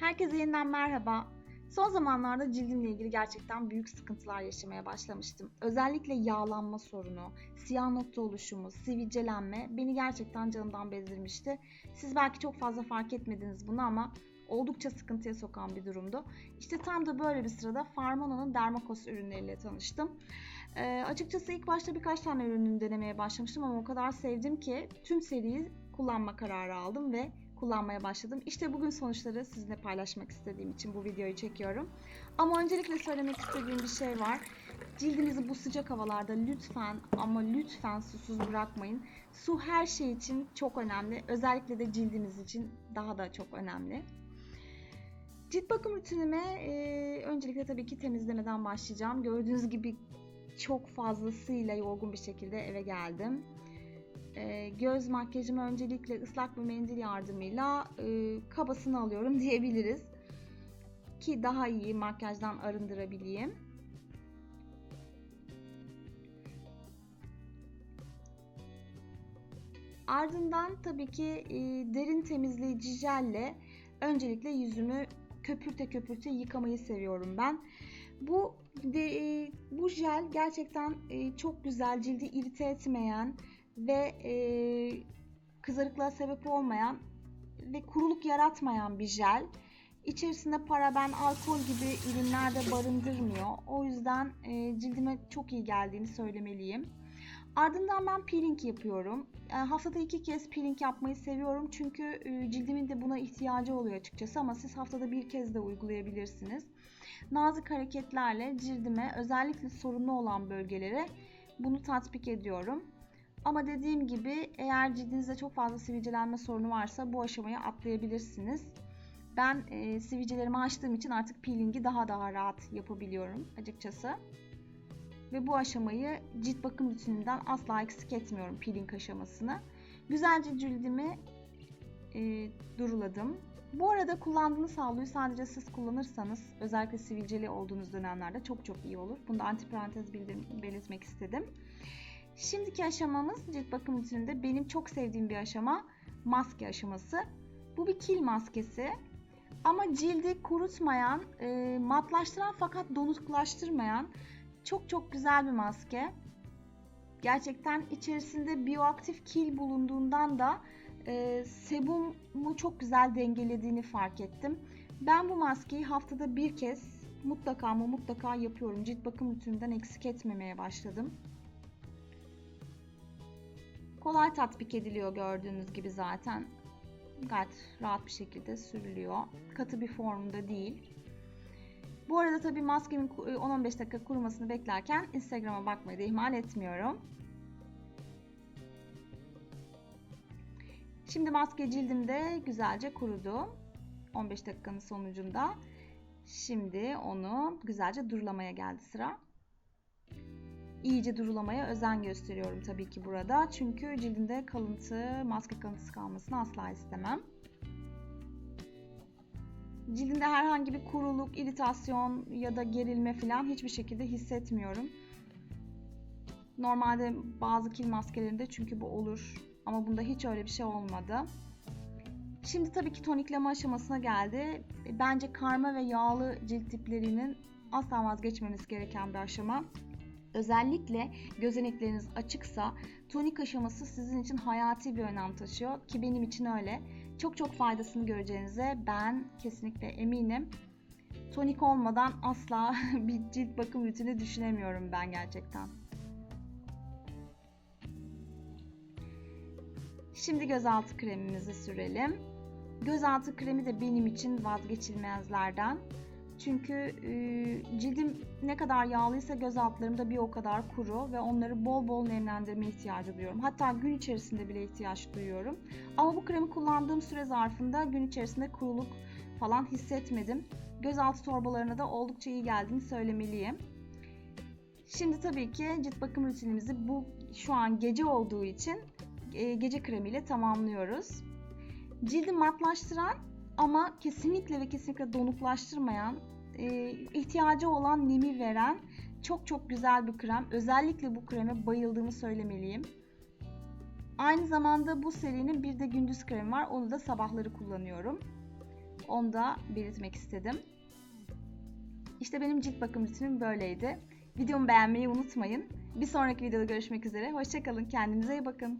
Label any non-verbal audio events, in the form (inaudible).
Herkese yeniden merhaba. Son zamanlarda cildimle ilgili gerçekten büyük sıkıntılar yaşamaya başlamıştım. Özellikle yağlanma sorunu, siyah nokta oluşumu, sivilcelenme beni gerçekten canımdan bezdirmişti. Siz belki çok fazla fark etmediniz bunu ama oldukça sıkıntıya sokan bir durumdu. İşte tam da böyle bir sırada Farmana'nın Dermakos ürünleriyle tanıştım. E, açıkçası ilk başta birkaç tane ürününü denemeye başlamıştım ama o kadar sevdim ki tüm seriyi kullanma kararı aldım ve kullanmaya başladım. İşte bugün sonuçları sizinle paylaşmak istediğim için bu videoyu çekiyorum. Ama öncelikle söylemek istediğim bir şey var. Cildinizi bu sıcak havalarda lütfen ama lütfen susuz bırakmayın. Su her şey için çok önemli. Özellikle de cildiniz için daha da çok önemli. Cilt bakım rutinime e, öncelikle tabii ki temizlemeden başlayacağım. Gördüğünüz gibi çok fazlasıyla yorgun bir şekilde eve geldim. E, göz makyajımı öncelikle ıslak bir mendil yardımıyla e, kabasını alıyorum (laughs) diyebiliriz. Ki daha iyi makyajdan arındırabileyim. Ardından tabii ki e, derin temizleyici jelle öncelikle yüzümü köpürte köpürte yıkamayı seviyorum ben. Bu de, e, bu jel gerçekten çok güzel, cildi irite etmeyen ve e, kızarıklığa sebep olmayan ve kuruluk yaratmayan bir jel. İçerisinde paraben, alkol gibi ürünler de barındırmıyor. O yüzden e, cildime çok iyi geldiğini söylemeliyim. Ardından ben peeling yapıyorum. E, haftada iki kez peeling yapmayı seviyorum çünkü e, cildimin de buna ihtiyacı oluyor açıkçası ama siz haftada bir kez de uygulayabilirsiniz. Nazik hareketlerle cildime özellikle sorunlu olan bölgelere bunu tatbik ediyorum. Ama dediğim gibi eğer cildinizde çok fazla sivilcelenme sorunu varsa bu aşamayı atlayabilirsiniz. Ben e, sivilcelerimi açtığım için artık peelingi daha daha rahat yapabiliyorum açıkçası. Ve bu aşamayı cilt bakım rutininden asla eksik etmiyorum peeling aşamasını. Güzelce cildimi e, duruladım. Bu arada kullandığınız havluyu sadece siz kullanırsanız özellikle sivilceli olduğunuz dönemlerde çok çok iyi olur. Bunu da antiparantez belirtmek istedim. Şimdiki aşamamız cilt bakım rutininde benim çok sevdiğim bir aşama maske aşaması. Bu bir kil maskesi ama cildi kurutmayan, e, matlaştıran fakat donuklaştırmayan çok çok güzel bir maske. Gerçekten içerisinde biyoaktif kil bulunduğundan da e, sebumu çok güzel dengelediğini fark ettim. Ben bu maskeyi haftada bir kez mutlaka ama mutlaka yapıyorum. Cilt bakım rutininden eksik etmemeye başladım. Kolay tatbik ediliyor gördüğünüz gibi zaten. Gayet rahat bir şekilde sürülüyor. Katı bir formda değil. Bu arada tabii maskemin 10-15 dakika kurumasını beklerken Instagram'a bakmayı da ihmal etmiyorum. Şimdi maske cildimde güzelce kurudu. 15 dakikanın sonucunda. Şimdi onu güzelce durulamaya geldi sıra. İyice durulamaya özen gösteriyorum tabii ki burada. Çünkü cildimde kalıntı, maske kalıntısı kalmasını asla istemem. Cildimde herhangi bir kuruluk, iritasyon ya da gerilme falan hiçbir şekilde hissetmiyorum. Normalde bazı kil maskelerinde çünkü bu olur. Ama bunda hiç öyle bir şey olmadı. Şimdi tabii ki tonikleme aşamasına geldi. Bence karma ve yağlı cilt tiplerinin asla vazgeçmemiz gereken bir aşama. Özellikle gözenekleriniz açıksa tonik aşaması sizin için hayati bir önem taşıyor ki benim için öyle. Çok çok faydasını göreceğinize ben kesinlikle eminim. Tonik olmadan asla (laughs) bir cilt bakım rutini düşünemiyorum ben gerçekten. Şimdi gözaltı kremimizi sürelim. Gözaltı kremi de benim için vazgeçilmezlerden. Çünkü e, cildim ne kadar yağlıysa göz altlarım da bir o kadar kuru ve onları bol bol nemlendirme ihtiyacı duyuyorum. Hatta gün içerisinde bile ihtiyaç duyuyorum. Ama bu kremi kullandığım süre zarfında gün içerisinde kuruluk falan hissetmedim. Gözaltı torbalarına da oldukça iyi geldiğini söylemeliyim. Şimdi tabii ki cilt bakım rutinimizi bu şu an gece olduğu için e, gece kremiyle tamamlıyoruz. Cildi matlaştıran ama kesinlikle ve kesinlikle donuklaştırmayan, e, ihtiyacı olan nemi veren çok çok güzel bir krem. Özellikle bu kreme bayıldığımı söylemeliyim. Aynı zamanda bu serinin bir de gündüz kremi var. Onu da sabahları kullanıyorum. Onu da belirtmek istedim. İşte benim cilt bakım rutinim böyleydi. Videomu beğenmeyi unutmayın. Bir sonraki videoda görüşmek üzere. Hoşçakalın. Kendinize iyi bakın.